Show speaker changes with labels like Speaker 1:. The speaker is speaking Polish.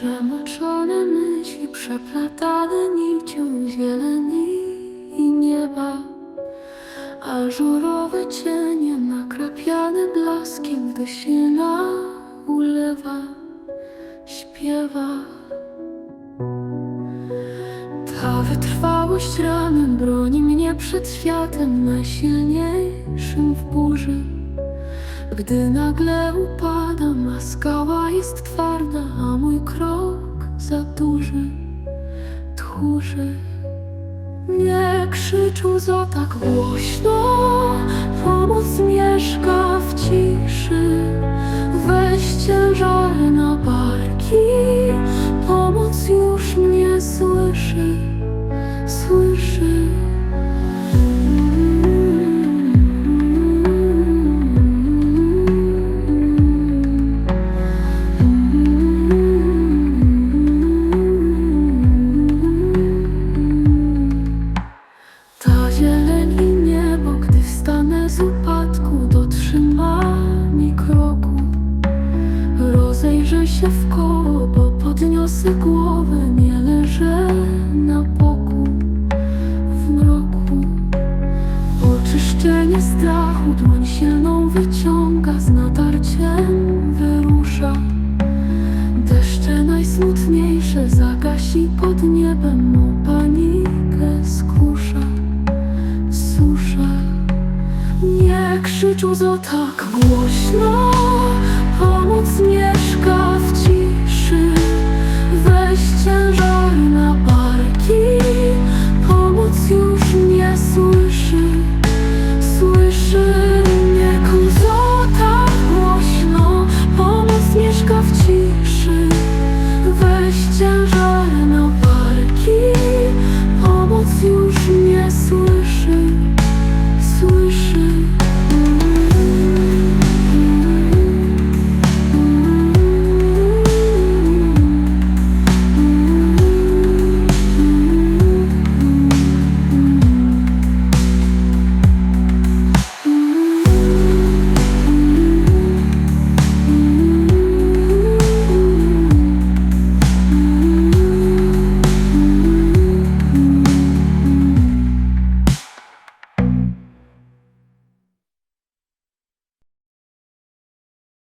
Speaker 1: Przemoczone myśli przeplatane nicią zieleni i nieba. Ażurowe cienie nakrapiane blaskiem Gdy sina ulewa, śpiewa. Ta wytrwałość ramion broni mnie przed światem najsilniejszym w burzy. Gdy nagle upadam, a skała jest twarda, za duży, tchórzy. Nie krzyczą za tak głośno, Koło, bo podniosę głowę, nie leżę na boku w mroku. Oczyszczenie strachu, dłoń silną wyciąga, z natarciem wyrusza. Deszcze najsmutniejsze zagasi pod niebem, mą panikę skusza, susza. Nie krzyczą za tak głośno,